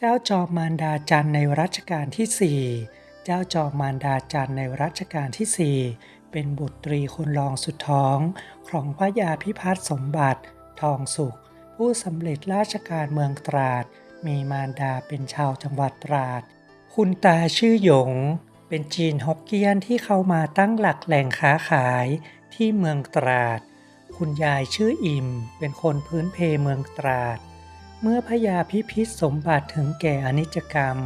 เจ้าจอมมารดาจันทร์ในรัชกาลที่ 4 เจ้าจอมมารดาจันทร์ในรัชกาลที่ 4 เป็นบุตรีคนรองสุดท้อง ของพระยาพิพัฒน์สมบัติ ทองสุข ผู้สำเร็จราชการเมืองตราด มีมารดาเป็นชาวจังหวัดตราด คุณตาชื่อหยง เป็นจีนฮกเกี้ยนที่เข้ามาตั้งหลักแหล่งค้าขายที่เมืองตราด คุณยายชื่ออิ่ม เป็นคนพื้นเพเมืองตราด เมื่อพระยาพิพิธสมบัติถึงแก่อนิจกรรม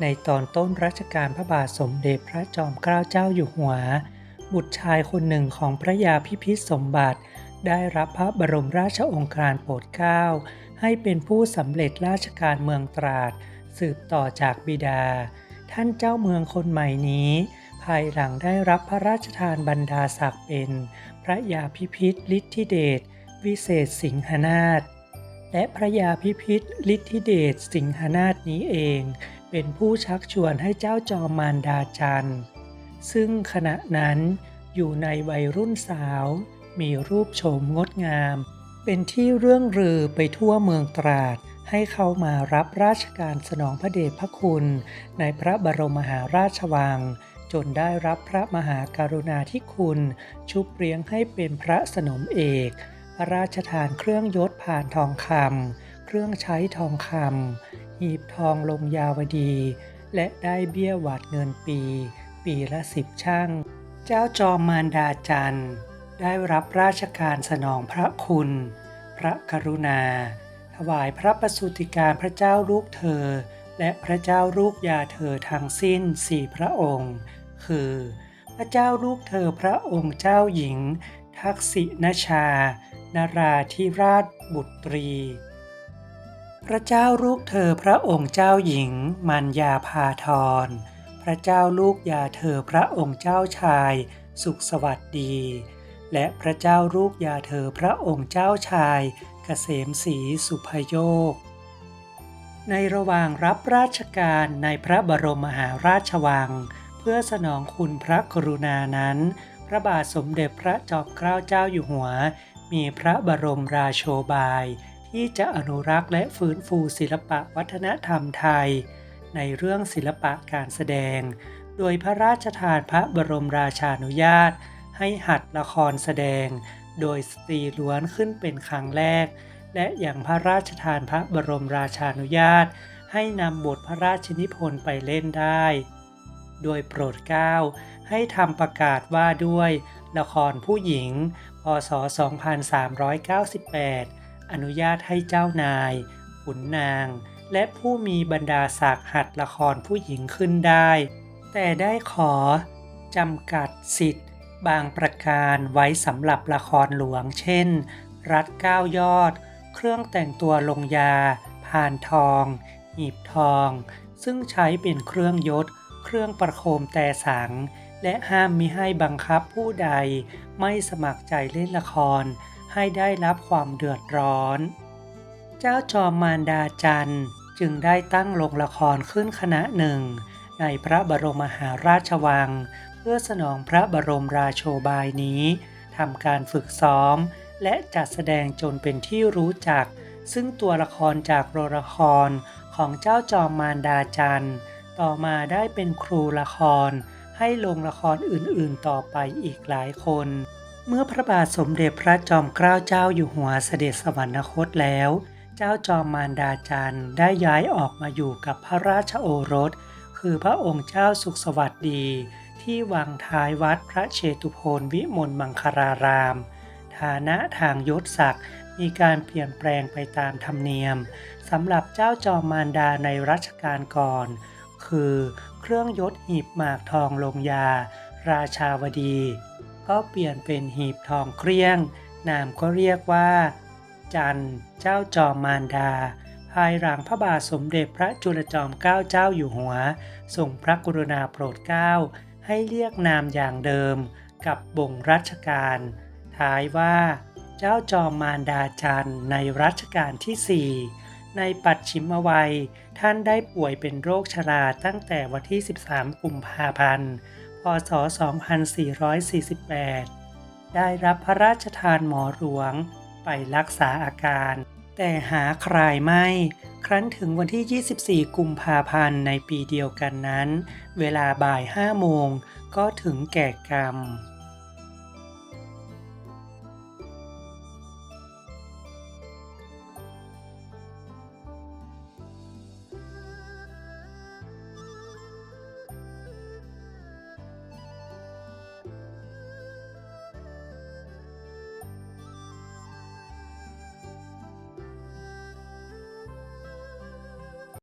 ในตอนต้นรัชกาลพระบาทสมเด็จพระจอมเกล้าเจ้าอยู่หัว บุตรชายคนหนึ่งของพระยาพิพิธสมบัติ ได้รับพระบรมราชองการโปรดเกล้าให้เป็นผู้สำเร็จราชการเมืองตราด สืบต่อจากบิดา ท่านเจ้าเมืองคนใหม่นี้ ภายหลังได้รับพระราชทานบรรดาศักดิ์เป็น พระยาพิพิธฤทธิเดชวิเศษสิงหนาถ และพระยาพิพิธฤทธิเดชสิงหนาถนี้เอง เป็นผู้ชักชวนให้เจ้าจอมมารดาจันทร์ ซึ่งขณะนั้นอยู่ในวัยรุ่นสาว มีรูปโฉมงดงาม เป็นที่เรื่องลือไปทั่วเมืองตราด ให้เขามารับราชการสนองพระเดชพระคุณ ในพระบรมมหาราชวัง จนได้รับพระมหากรุณาธิคุณ ชุบเลี้ยงให้เป็นพระสนมเอก พระราชทานเครื่องยศผ่านทองคำเครื่องใช้ทองคำหีบทองลงยาวดี และได้เบี้ยหวัดเงินปี ปีละสิบช่าง เจ้าจอมมารดาจันทร์ ได้รับราชการสนองพระคุณ พระกรุณา ถวายพระประสูติการพระเจ้าลูกเธอ และพระเจ้าลูกยาเธอทั้งสิ้นสี่พระองค์ คือ พระเจ้าลูกเธอพระองค์เจ้าหญิง ทักษิณชา นาราธิราชบุตรี พระเจ้าลูกเธอพระองค์เจ้าหญิงมัญญาภาทร พระเจ้าลูกยาเธอพระองค์เจ้าชาย สุขสวัสดี และพระเจ้าลูกยาเธอพระองค์เจ้าชายเกษมศรีสุภโยค ในระหว่างรับราชการในพระบรมมหาราชวัง เพื่อสนองคุณพระกรุณานั้น ระบาทสมเด็จพระจอมเกล้าเจ้าอยู่หัว มีพระบรมราโชบาย ที่จะอนุรักษ์และฟื้นฟูศิลปะวัฒนธรรมไทย ในเรื่องศิลปะการแสดง โดยพระราชทานพระบรมราชานุญาต ให้หัดละครแสดง โดยสตรีล้วนขึ้นเป็นครั้งแรก และอย่างพระราชทานพระบรมราชานุญาต ให้นำบทพระราชนิพนธ์ไปเล่นได้ โดยโปรดเกล้า ให้ทำประกาศว่าด้วย ละครผู้หญิง พศ 2398 อนุญาตให้เจ้านาย ขุนนาง และผู้มีบรรดาศักดิ์หัดละครผู้หญิงขึ้นได้ แต่ได้ขอจำกัดสิทธิ์ บางประการไว้สำหรับละครหลวง เช่น รัดก้ายอด เครื่องแต่งตัวลงยาพานทอง หีบทอง ซึ่งใช้เป็นเครื่องยศ เครื่องประโคมแต่สัง และห้ามมิให้บังคับผู้ใดไม่สมัครใจเล่นละคร ให้ได้รับความเดือดร้อน เจ้าจอมมารดาจันทร์จึงได้ตั้งโรงละครขึ้นคณะหนึ่ง ในพระบรมมหาราชวัง เพื่อสนองพระบรมราโชบายนี้ทำการฝึกซ้อม และจัดแสดงจนเป็นที่รู้จัก ซึ่งตัวละครจากโรงละครของเจ้าจอมมารดาจันทร์ต่อมาได้เป็นครูละคร ให้ลงละครอื่นๆต่อไปอีกหลายคน เมื่อพระบาทสมเด็จพระจอมเกล้าเจ้าอยู่หัวเสด็จสวรรคตแล้ว เจ้าจอมมารดาจันทร์ได้ย้ายออกมาอยู่กับพระราชโอรส คือพระองค์เจ้าสุขสวัสดี ที่วังท้ายวัดพระเชตุพนวิมลมังคาราราม ฐานะทางยศศักดิ์มีการเปลี่ยนแปลงไปตามธรรมเนียมสำหรับเจ้าจอมมารดาในรัชกาลก่อน คือ เครื่องยศหีบหมากทองลงยา ราชาวดี ก็เปลี่ยนเป็นหีบทองเครียง นามก็เรียกว่า จันเจ้าจอมมารดา ภายหลังพระบาทสมเด็จพระจุลจอมเกล้าเจ้าอยู่หัวทรงพระกรุณาโปรดเกล้า ให้เรียกนามอย่างเดิม กับบ่งรัชกาลท้ายว่า เจ้าจอมมารดาจันในรัชกาลที่4 ในปัจฉิมวัย ท่านได้ป่วยเป็นโรคชราตั้งแต่วันที่ 13 กุมภาพันธ์ พศ 2448 ได้รับพระราชทานหมอหลวงไปรักษาอาการ แต่หาคลายไม่ ครั้นถึงวันที่ 24 กุมภาพันธ์ในปีเดียวกันนั้น เวลาบ่าย 5 โมงก็ถึงแก่กรรม